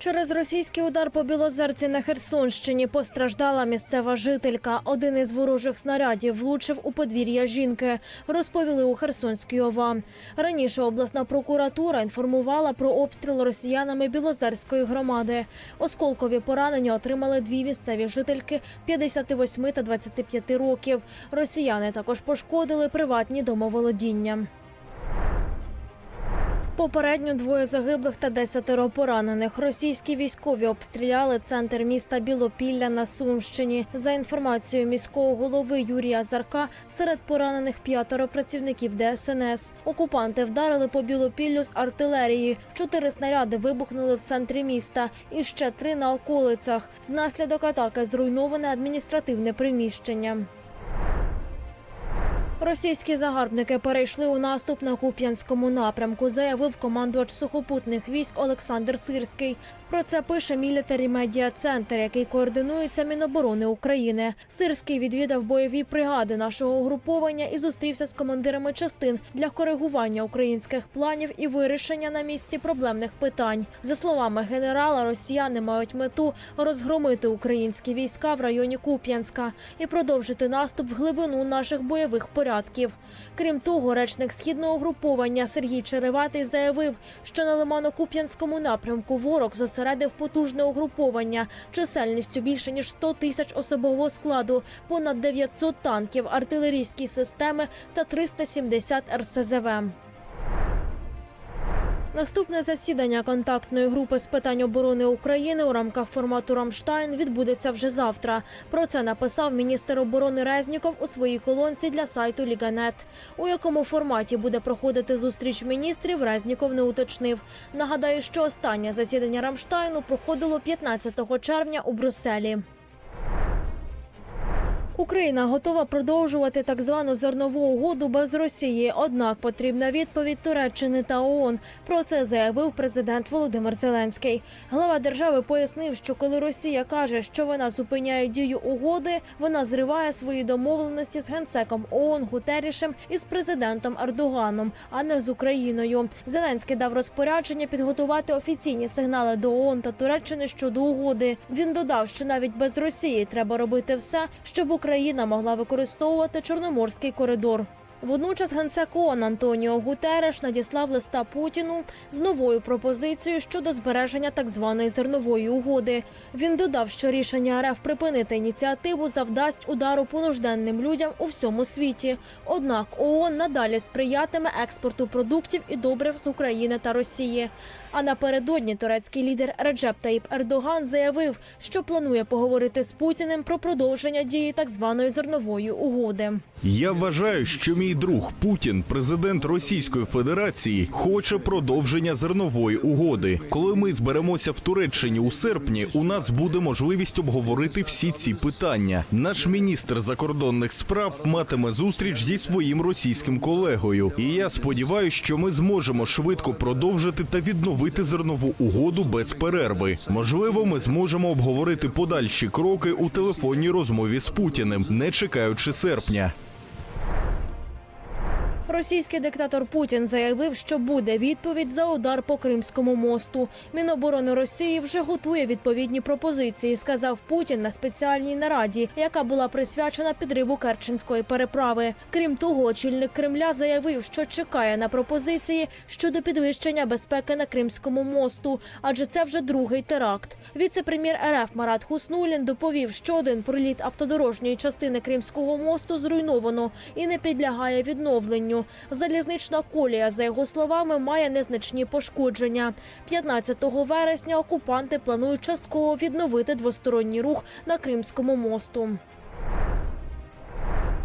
Через російський удар по Білозерці на Херсонщині постраждала місцева жителька. Один із ворожих снарядів влучив у подвір'я жінки, розповіли у Херсонській ОВА. Раніше обласна прокуратура інформувала про обстріл росіянами Білозерської громади. Осколкові поранення отримали дві місцеві жительки 58 та 25 років. Росіяни також пошкодили приватні домоволодіння. Попередньо двоє загиблих та десятеро поранених. Російські військові обстріляли центр міста Білопілля на Сумщині. За інформацією міського голови Юрія Зарка, серед поранених п'ятеро працівників ДСНС. Окупанти вдарили по Білопіллю з артилерії. Чотири снаряди вибухнули в центрі міста і ще три на околицях. Внаслідок атаки зруйноване адміністративне приміщення. Російські загарбники перейшли у наступ на Куп'янському напрямку, заявив командувач сухопутних військ Олександр Сирський. Про це пише Мілітарі Медіа Центр, який координується Міноборони України. Сирський відвідав бойові бригади нашого угруповання і зустрівся з командирами частин для коригування українських планів і вирішення на місці проблемних питань. За словами генерала, росіяни мають мету розгромити українські війська в районі Куп'янська і продовжити наступ в глибину наших бойових порядків. Крім того, речник східного угруповання Сергій Череватий заявив, що на Лимано-Куп'янському напрямку ворог зосередив потужне угруповання чисельністю більше ніж 100 тисяч особового складу, понад 900 танків, артилерійські системи та 370 РСЗВ. Наступне засідання контактної групи з питань оборони України у рамках формату Рамштайн відбудеться вже завтра. Про це написав міністр оборони Резніков у своїй колонці для сайту Ліганет. У якому форматі буде проходити зустріч міністрів, Резніков не уточнив. Нагадаю, що останнє засідання Рамштайну проходило 15 червня у Брюсселі. Україна готова продовжувати так звану зернову угоду без Росії. Однак потрібна відповідь Туреччини та ООН. Про це заявив президент Володимир Зеленський. Глава держави пояснив, що коли Росія каже, що вона зупиняє дію угоди, вона зриває свої домовленості з генсеком ООН Гутерішем і з президентом Ердоганом, а не з Україною. Зеленський дав розпорядження підготувати офіційні сигнали до ООН та Туреччини щодо угоди. Він додав, що навіть без Росії треба робити все, щоб Україна могла використовувати Чорноморський коридор. Водночас генсек ООН Антоніо Гутереш надіслав листа Путіну з новою пропозицією щодо збереження так званої зернової угоди. Він додав, що рішення РФ припинити ініціативу завдасть удару по нужденним людям у всьому світі. Однак ООН надалі сприятиме експорту продуктів і добрив з України та Росії. А напередодні турецький лідер Реджеп Таїп Ердоган заявив, що планує поговорити з Путіним про продовження дії так званої зернової угоди. Я вважаю, що мій друг Путін, президент Російської Федерації, хоче продовження зернової угоди. Коли ми зберемося в Туреччині у серпні, у нас буде можливість обговорити всі ці питання. Наш міністр закордонних справ матиме зустріч зі своїм російським колегою. І я сподіваюся, що ми зможемо швидко продовжити та відновити зернову угоду без перерви. Можливо, ми зможемо обговорити подальші кроки у телефонній розмові з Путіним, не чекаючи серпня. Російський диктатор Путін заявив, що буде відповідь за удар по Кримському мосту. Міноборони Росії вже готує відповідні пропозиції, сказав Путін на спеціальній нараді, яка була присвячена підриву Керченської переправи. Крім того, очільник Кремля заявив, що чекає на пропозиції щодо підвищення безпеки на Кримському мосту, адже це вже другий теракт. Віце-прем'єр РФ Марат Хуснулін доповів, що один проліт автодорожньої частини Кримського мосту зруйновано і не підлягає відновленню. Залізнична колія, за його словами, має незначні пошкодження. 15 вересня окупанти планують частково відновити двосторонній рух на Кримському мосту.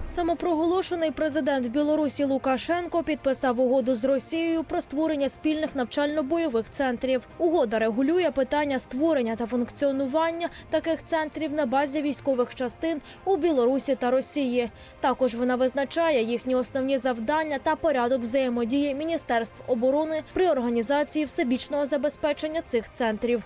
Самопроголошений президент Білорусі Лукашенко підписав угоду з Росією про створення спільних навчально-бойових центрів. Угода регулює питання створення та функціонування таких центрів на базі військових частин у Білорусі та Росії. Також вона визначає їхні основні завдання та порядок взаємодії міністерств оборони при організації всебічного забезпечення цих центрів.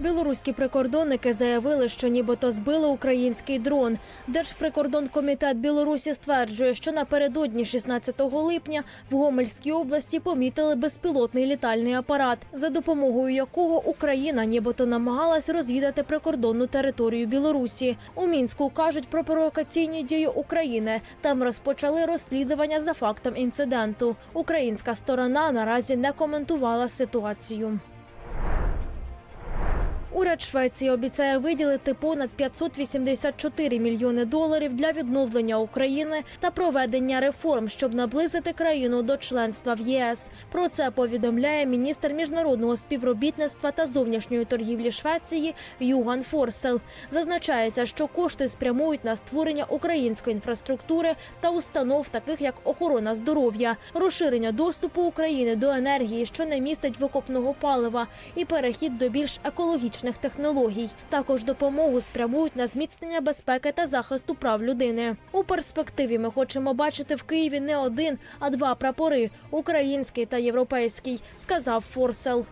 Білоруські прикордонники заявили, що нібито збили український дрон. Держприкордонкомітет Білорусі стверджує, що напередодні 16 липня в Гомельській області помітили безпілотний літальний апарат, за допомогою якого Україна нібито намагалась розвідати прикордонну територію Білорусі. У мінську кажуть про провокаційні дії України. Там розпочали розслідування за фактом інциденту. Українська сторона наразі не коментувала ситуацію. Уряд Швеції обіцяє виділити понад 584 мільйони доларів для відновлення України та проведення реформ, щоб наблизити країну до членства в ЄС. Про це повідомляє міністр міжнародного співробітництва та зовнішньої торгівлі Швеції Юган Форсел. Зазначається, що кошти спрямують на створення української інфраструктури та установ, таких як охорона здоров'я, розширення доступу України до енергії, що не містить викопного палива, і перехід до більш екологічних технологій. Також допомогу спрямують на зміцнення безпеки та захисту прав людини. У перспективі ми хочемо бачити в Києві не один, а два прапори український та європейський, сказав Форсел.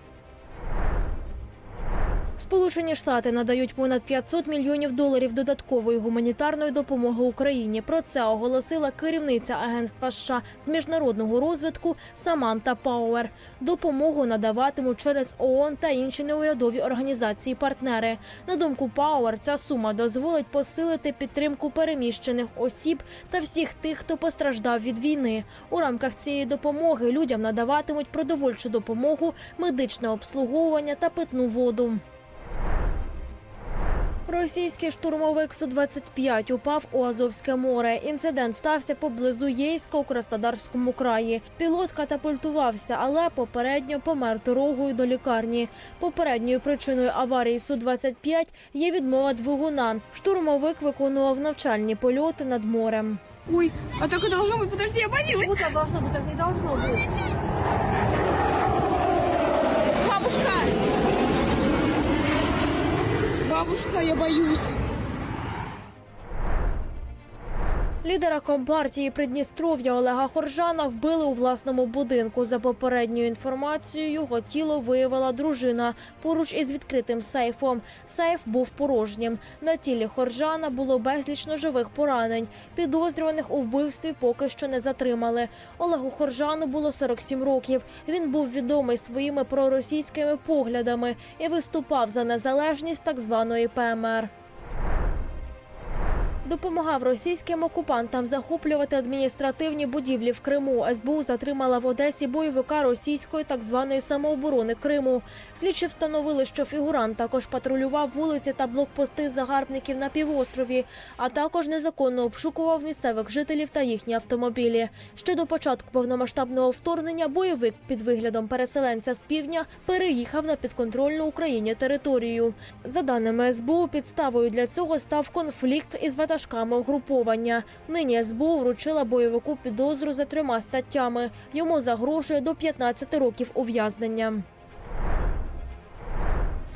Сполучені Штати надають понад 500 мільйонів доларів додаткової гуманітарної допомоги Україні. Про це оголосила керівниця агентства США з міжнародного розвитку Саманта Пауер. Допомогу надаватимуть через ООН та інші неурядові організації-партнери. На думку Пауер, ця сума дозволить посилити підтримку переміщених осіб та всіх тих, хто постраждав від війни. У рамках цієї допомоги людям надаватимуть продовольчу допомогу, медичне обслуговування та питну воду. Російський штурмовик Су-25 упав у Азовське море. Інцидент стався поблизу Єйська у Краснодарському краї. Пілот катапультувався, але попередньо помер дорогою до лікарні. Попередньою причиною аварії Су-25 є відмова двигуна. Штурмовик виконував навчальні польоти над морем. Ой, а так и должно быть. Подожди, я боюсь. Круто должно быть, так не должно быть. Бабушка, я боюсь. Лідера компартії Придністров'я Олега Хоржана вбили у власному будинку. За попередньою інформацією, його тіло виявила дружина поруч із відкритим сейфом. Сейф був порожнім. На тілі Хоржана було безліч ножових поранень. Підозрюваних у вбивстві поки що не затримали. Олегу Хоржану було 47 років. Він був відомий своїми проросійськими поглядами і виступав за незалежність так званої ПМР. Допомагав російським окупантам захоплювати адміністративні будівлі в Криму. СБУ затримала в Одесі бойовика російської так званої самооборони Криму. Слідчі встановили, що фігурант також патрулював вулиці та блокпости загарбників на півострові, а також незаконно обшукував місцевих жителів та їхні автомобілі. Ще до початку повномасштабного вторгнення бойовик під виглядом переселенця з півдня переїхав на підконтрольну Україні територію. За даними СБУ, підставою для цього став конфлікт із ватажками угруповання. Нині СБУ вручила бойовику підозру за трьома статтями. Йому загрожує до 15 років ув'язнення.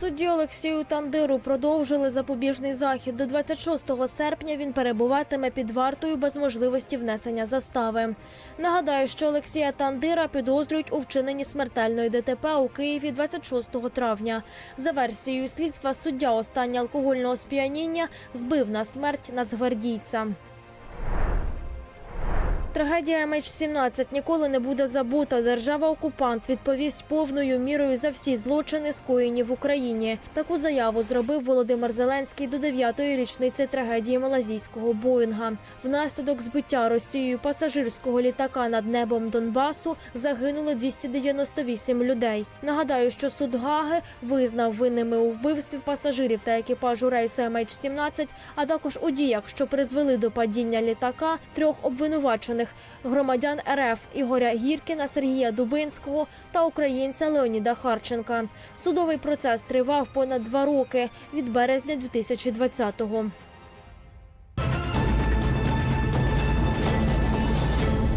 Судді Олексію Тандиру продовжили запобіжний захід. До 26 серпня він перебуватиме під вартою без можливості внесення застави. Нагадаю, що Олексія Тандира підозрюють у вчиненні смертельної ДТП у Києві 26 травня. За версією слідства, суддя у стані алкогольного сп'яніння збив на смерть нацгвардійця. Трагедія МН-17 ніколи не буде забута. Держава-окупант відповість повною мірою за всі злочини, скоєні в Україні. Таку заяву зробив Володимир Зеленський до 9-ї річниці трагедії малазійського Боїнга. Внаслідок збиття Росією пасажирського літака над небом Донбасу загинули 298 людей. Нагадаю, що суд Гаги визнав винними у вбивстві пасажирів та екіпажу рейсу МН-17, а також у діях, що призвели до падіння літака трьох обвинувачених громадян РФ Ігоря Гіркіна, Сергія Дубинського та українця Леоніда Харченка. Судовий процес тривав понад два роки від березня 2020-го.